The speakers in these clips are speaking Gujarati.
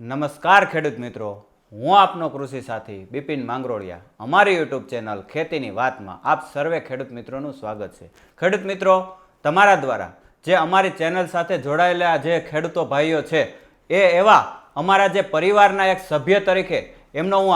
નમસ્કાર ખેડૂત મિત્રો. હું આપનો કૃષિ સાથી બિપિન માંગરોળિયા. અમારી યુટ્યુબ ચેનલ ખેતીની વાતમાં આપ સર્વે ખેડૂત મિત્રોનું સ્વાગત છે. ખેડૂત મિત્રો, તમારા દ્વારા જે અમારી ચેનલ સાથે જોડાયેલા જે ખેડૂતો ભાઈઓ છે, એ એવા અમારા જે પરિવારના એક સભ્ય તરીકે એમનો હું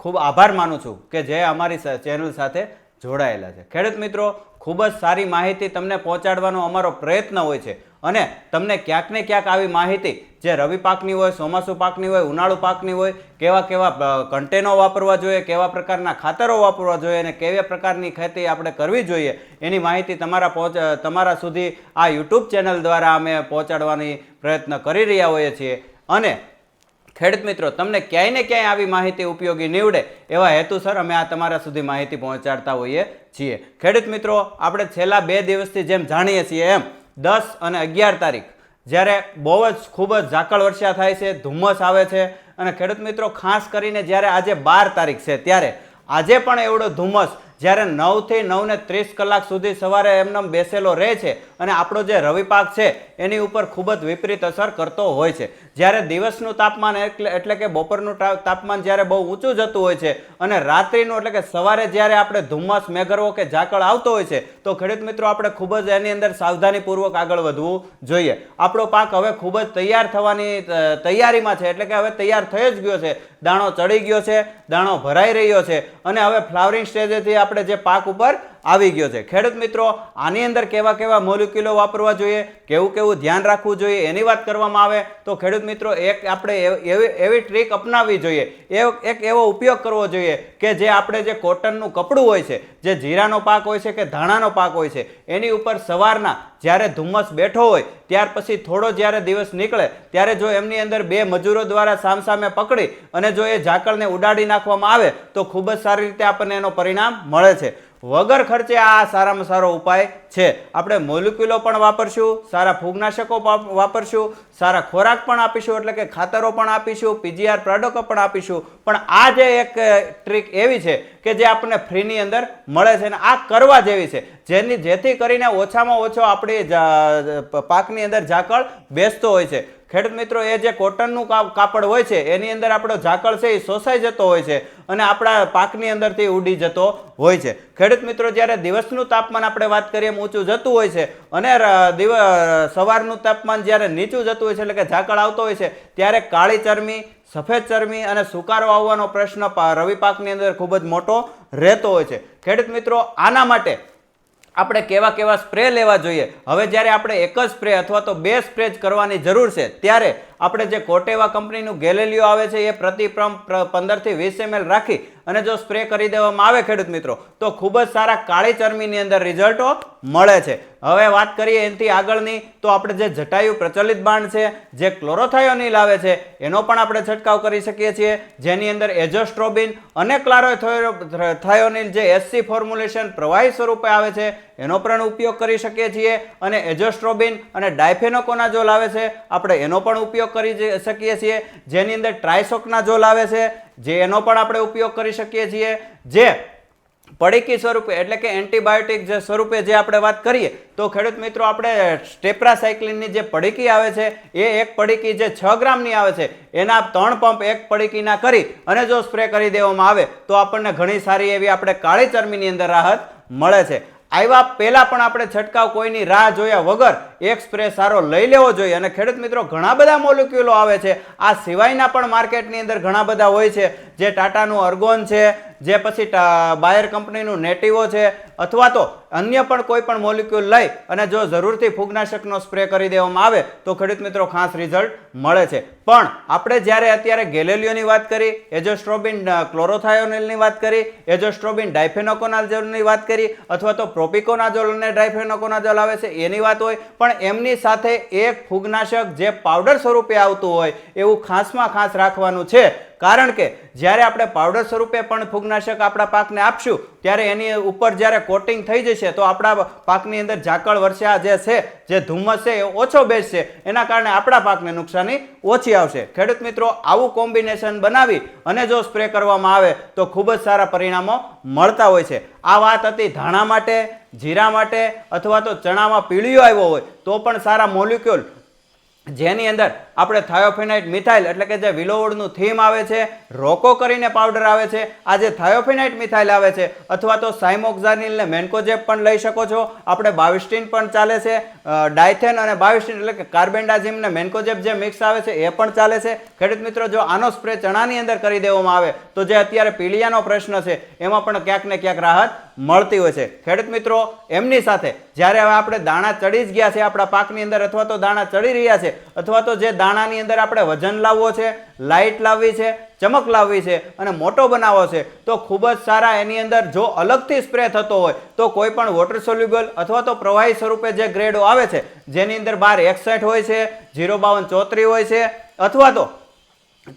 ખૂબ આભાર માનું છું કે જે અમારી ચેનલ સાથે જોડાયેલા છે. ખેડૂત મિત્રો, ખૂબ જ સારી માહિતી તમને પહોંચાડવાનો અમારો પ્રયત્ન હોય છે. અને તમને ક્યાંક ને ક્યાંક આવી માહિતી જે રવિ પાકની હોય, ચોમાસું પાકની હોય, ઉનાળુ પાકની હોય, કેવા કેવા કન્ટેનો વાપરવા જોઈએ, કેવા પ્રકારના ખાતરો વાપરવા જોઈએ અને કેવા પ્રકારની ખેતી આપણે કરવી જોઈએ, એની માહિતી તમારા પહોંચ તમારા સુધી આ યુટ્યુબ ચેનલ દ્વારા અમે પહોંચાડવાની પ્રયત્ન કરી રહ્યા હોઈએ છીએ. અને ખેડૂત મિત્રો, તમને ક્યાંય ને ક્યાંય આવી માહિતી ઉપયોગી નીવડે એવા હેતુસર અમે આ તમારા સુધી માહિતી પહોંચાડતા હોઈએ છીએ. ખેડૂત મિત્રો, આપણે છેલ્લા બે દિવસથી જેમ જાણીએ છીએ એમ દસ અને અગિયાર તારીખ. જ્યારે બહુ જ ખૂબ જ ઝાકળ વર્ષા થાય છે, ધુમ્મસ આવે છે અને ખેડૂત મિત્રો, ખાસ કરીને જ્યારે આજે બાર તારીખ છે, ત્યારે આજે પણ એવડો ધુમ્મસ જ્યારે નવથી નવને ત્રીસ કલાક સુધી સવારે એમનેમ બેસેલો રહે છે અને આપણો જે રવિ પાક છે, એની ઉપર ખૂબ જ વિપરીત અસર કરતો હોય છે. જ્યારે દિવસનું તાપમાન એટલે એટલે કે બપોરનું તાપમાન જ્યારે બહુ ઊંચું જતું હોય છે અને રાત્રિનું એટલે કે સવારે જ્યારે આપણે ધુમ્મસ, મેઘરવો કે ઝાકળ આવતો હોય છે, તો ખેડૂત મિત્રો આપણે ખૂબ જ એની અંદર સાવધાનીપૂર્વક આગળ વધવું જોઈએ. આપણો પાક હવે ખૂબ જ તૈયાર થવાની તૈયારીમાં છે એટલે કે હવે તૈયાર થઈ જ ગયો છે. દાણો ચડી ગયો છે, દાણો ભરાઈ રહ્યો છે અને હવે ફ્લાવરિંગ સ્ટેજેથી આપણે જે પાક ઉપર આવી ગયો છે. ખેડૂત મિત્રો, આની અંદર કેવા કેવા મોલિક્યુલો વાપરવા જોઈએ, કેવું કેવું ધ્યાન રાખવું જોઈએ એની વાત કરવામાં આવે તો ખેડૂત મિત્રો, એક આપણે એવ- એવી ટ્રીક અપનાવવી જોઈએ. એક એવો ઉપયોગ કરવો જોઈએ કે જે આપણે જે કોટનનું કપડું હોય છે, જે જીરાનો પાક હોય છે કે ધાણાનો પાક હોય છે, એની ઉપર સવારના જ્યારે ધુમ્મસ બેઠો હોય, ત્યાર પછી થોડો જ્યારે દિવસ નીકળે, ત્યારે જો એમની અંદર બે મજૂરો દ્વારા સામસામે પકડી અને જો એ ઝાકળને ઉડાડી નાખવામાં આવે, તો ખૂબ જ સારી રીતે આપણને એનો પરિણામ મળે છે. વગર ખર્ચે આ સારામાં સારો ઉપાય છે. આપણે મોલિક્યુલો પણ વાપરશું, સારા ફૂગનાશકો વાપ- વાપરશું, સારા ખોરાક પણ આપીશું, એટલે કે ખાતરો પણ આપીશું, પીજીઆર પ્રોડક્ટો પણ આપીશું. પણ આ જે એક ટ્રીક એવી છે કે જે આપણને ફ્રીની અંદર મળે છે અને આ કરવા જેવી છે. જેની જેથી કરીને ઓછામાં ઓછો આપણી પાકની અંદર ઝાકળ બેસતો હોય છે. ખેડૂત મિત્રો, એ જે કોટનનું કાપડ હોય છે, એની અંદર આપણો ઝાકળ છે એ શોષાઈ જતો હોય છે અને આપણા પાકની અંદરથી ઉડી જતો હોય છે. ખેડૂત મિત્રો, જ્યારે દિવસનું તાપમાન આપણે વાત કરીએ એમ ઊંચું જતું હોય છે અને દિવ, સવારનું તાપમાન જ્યારે નીચું જતું હોય છે, એટલે કે ઝાકળ આવતો હોય છે, ત્યારે કાળી ચરમી, સફેદ ચરમી અને સુકારો આવવાનો પ્રશ્ન રવિ પાકની અંદર ખૂબ જ મોટો રહેતો હોય છે. ખેડૂત મિત્રો, આના માટે આપણે કેવા કેવા સ્પ્રે લેવા જોઈએ? હવે જ્યારે આપણે એક જ સ્પ્રે અથવા તો બે સ્પ્રે જ કરવાની જરૂર છે, ત્યારે આપણે જે કોટેવા કંપનીનું ગેલેલિયો આવે છે, એ પ્રતિ પંદરથી વીસ એમએલ રાખી અને જો સ્પ્રે કરી દેવામાં આવે ખેડૂત મિત્રો, તો ખૂબ જ સારા કાળી ચરમીની અંદર રિઝલ્ટો મળે છે. હવે વાત કરીએ એનાથી આગળની, તો આપણે જે જટાયુ પ્રચલિત બાણ છે, જે ક્લોરોથાયોનિલ આવે છે, એનો પણ આપણે છંટકાવ કરી શકીએ છીએ. જેની અંદર એજોસ્ટ્રોબિન અને ક્લારોથાયોનિલ જે એસસી ફોર્મ્યુલેશન પ્રવાહી સ્વરૂપે આવે છે, એનો પણ ઉપયોગ કરી શકીએ છીએ. અને એજોસ્ટ્રોબિન અને ડાયફેનોકોનાઝોલ આવે છે, આપણે એનો પણ ઉપયોગ કરી શકીએ છીએ. જેની અંદર ટ્રાયસોકનાઝોલ આવે છે, જે એનો પણ આપણે ઉપયોગ કરી શકીએ છીએ. જે પડીકી સ્વરૂપે, એટલે કે એન્ટીબાયોટિક જે સ્વરૂપે જે આપણે વાત કરીએ, તો ખેડૂત મિત્રો, આપણે સ્ટેપ્રાસાયક્લિનની જે પડીકી આવે છે, એ એક પડીકી જે છ ગ્રામની આવે છે, એના ત્રણ પંપ એક પડીકીના કરી અને જો સ્પ્રે કરી દેવામાં આવે, તો આપણને ઘણી સારી એવી આપણે કાળી ચરમીની અંદર રાહત મળે છે. આવ્યા પહેલાં પણ આપણે છંટકાવ કોઈની રાહ જોયા વગર એક સ્પ્રે સારો લઈ લેવો જોઈએ. અને ખેડૂત મિત્રો, ઘણા બધા મોલિક્યુલો આવે છે. આ સિવાયના પણ માર્કેટની અંદર ઘણા બધા હોય છે. જે ટાટાનું અર્ગોન છે જે પછી બાયર કંપનીનું નેટિવો છે, અથવા તો અન્ય પણ કોઈ પણ મોલિક્યુલ લઈ અને જો જરૂરથી ફૂગનાશકનો સ્પ્રે કરી દેવામાં આવે, તો ખેડૂત મિત્રો ખાસ રિઝલ્ટ મળે છે. પણ આપણે જ્યારે અત્યારે ગેલેલિયોની વાત કરી, એજોસ્ટ્રોબિન ક્લોરોથાયોનિલની વાત કરી, એજોસ્ટ્રોબિન ડાયફેનોકોનાઝોલની વાત કરી, અથવા તો પ્રોપિકોનાઝોલ અને ડાયફેનોકોનાઝોલ આવે છે, એની વાત હોય, પણ એમની સાથે એક ફૂગનાશક જે પાવડર સ્વરૂપે આવતું હોય, એવું ખાસમાં ખાસ રાખવાનું છે. કારણ કે જ્યારે આપણે પાવડર સ્વરૂપે પણ ફૂગનાશક આપણા પાકને આપશું, ત્યારે એની ઉપર જ્યારે કોટિંગ થઈ જશે, તો આપણા પાકની અંદર ઝાકળ વર્ષા જે છે, જે ધુમ્મસ છે, એ ઓછો બેસશે. એના કારણે આપણા પાકને નુકસાની ઓછી આવશે. ખેડૂત મિત્રો, આવું કોમ્બિનેશન બનાવી અને જો સ્પ્રે કરવામાં આવે, તો ખૂબ જ સારા પરિણામો મળતા હોય છે. આ વાત હતી ધાણા માટે, જીરા માટે, અથવા તો ચણામાં પીળીઓ આવ્યો હોય, તો પણ સારા મોલિક્યુલ જેની અંદર આપણે થાયોફેનાઇટ મિથાઇલ એટલે કે જે વિલોવડનું થીમ આવે છે, રોકો કરીને પાવડર આવે છે, આ જે થાયોફેનાઇટ મિથાઇલ આવે છે, અથવા તો સાઇમોક્ઝાનિલ ને મેન્કોજેપ પણ લઈ શકો છો. આપણે બાવિસ્ટીન પણ ચાલે છે ડાયથેન અને બાવિસ્ટીન એટલે કે કાર્બેન્ડાઝિમ ને મેન્કોજેપ જે મિક્સ આવે છે, એ પણ ચાલે છે. ખેડૂત મિત્રો, જો આનો સ્પ્રે ચણાની અંદર કરી દેવામાં આવે, તો જે અત્યારે પીલિયાનો પ્રશ્ન છે, એમાં પણ ક્યાંક ને ક્યાંક રાહત મળતી હોય છે. ખેડૂત મિત્રો, એમની સાથે જ્યારે હવે આપણે દાણા ચડી જ ગયા છે, આપણા પાકની અંદર અથવા તો દાણા ચડી રહ્યા છે અથવા તો જે દાણાની અંદર આપણે વજન લાવવો છે લાઇટ લાવવી છે, ચમક લાવવી છે અને મોટો બનાવવો છે, તો ખૂબ જ સારા એની અંદર જો અલગથી સ્પ્રે થતો હોય, તો કોઈ પણ વોટર સોલ્યુબલ અથવા તો પ્રવાહી સ્વરૂપે જે ગ્રેડો આવે છે, જેની અંદર બાર એકસઠ હોય છે, જીરો બાવન ચોત્રી હોય છે, અથવા તો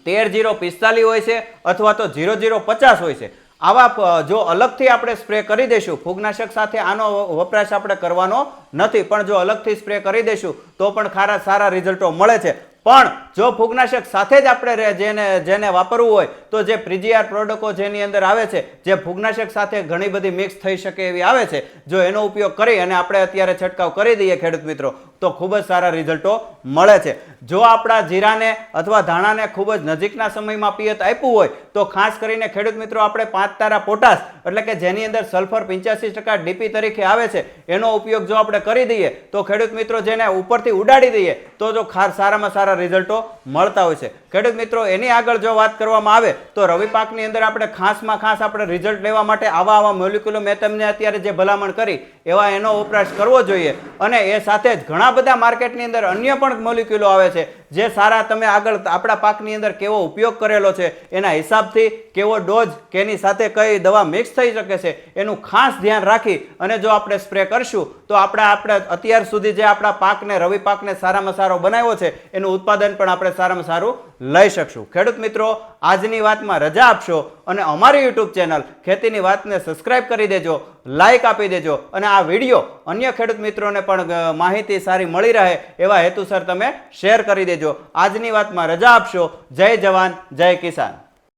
તેર જીરો પિસ્તાલીસ હોય છે, અથવા તો જીરો જીરો પચાસ હોય છે આવા જો અલગથી આપણે સ્પ્રે કરી દઈશું, ફૂગનાશક સાથે આનો વપરાશ આપણે કરવાનો નથી, પણ જો અલગથી સ્પ્રે કરી દઈશું, તો પણ ખારા સારા રિઝલ્ટો મળે છે. પણ જો ફૂગનાશક સાથે જ આપણે જેને જેને વાપરવું હોય તો જે પ્રિજીઆર પ્રોડક્ટો જેની અંદર આવે છે, જે ફૂગનાશક સાથે ઘણી બધી મિક્સ થઈ શકે એવી આવે છે, જો એનો ઉપયોગ કરી અને આપણે અત્યારે છંટકાવ કરી દઈએ ખેડૂત મિત્રો, તો ખૂબ જ સારા રિઝલ્ટો મળે છે. જો આપણા જીરાને અથવા ધાણાને ખૂબ જ નજીકના સમયમાં પિયત આપ્યું હોય, તો ખાસ કરીને ખેડૂત મિત્રો, આપણે પાંચ તારા પોટાશ, એટલે કે જેની અંદર સલ્ફર પંચ્યાસી ટકા ડીપી તરીકે આવે છે, એનો ઉપયોગ જો આપણે કરી દઈએ, તો ખેડૂત મિત્રો જેને ઉપરથી ઉડાડી દઈએ, તો જો ખાર સારામાં સારા રિઝલ્ટો મળતા હોય છે. ખેડૂત મિત્રો, એની આગળ જો વાત કરવામાં આવે, તો રવિ પાકની અંદર આપણે ખાસમાં ખાસ આપણે રિઝલ્ટ લેવા માટે આવા આવા મોલિક્યુલો મેં તમને અત્યારે જે ભલામણ કરી, એવા એનો વપરાશ કરવો જોઈએ. અને એ સાથે જ ઘણા બધા માર્કેટની અંદર અન્ય પણ મોલિક્યુલો આવે છે. જે સારા તમે આગળ આપણા પાકની અંદર કેવો ઉપયોગ કરેલો છે, એના હિસાબથી કેવો ડોઝ કેની સાથે કઈ દવા મિક્સ થઈ શકે છે, એનું ખાસ ધ્યાન રાખી અને જો આપણે સ્પ્રે કરશું, તો આપણા આપણે અત્યાર સુધી જે આપણા પાકને, રવિ પાકને સારામાં સારો બનાવ્યો છે, એનું ઉત્પાદન પણ આપણે સારામાં સારું લઈ શકશું. ખેડૂત મિત્રો આજની વાતમાં રજા આપશો અને અમારી યુટ્યુબ ચેનલ ખેતીની વાતને સબસ્ક્રાઇબ કરી દેજો, લાઇક આપી દેજો અને આ વીડિયો અન્ય ખેડૂત મિત્રોને પણ માહિતી સારી મળી રહે એવા હેતુસર તમે શેર કરી દેજો. આજની વાતમાં રજા આપશો. જય જવાન, જય કિસાન.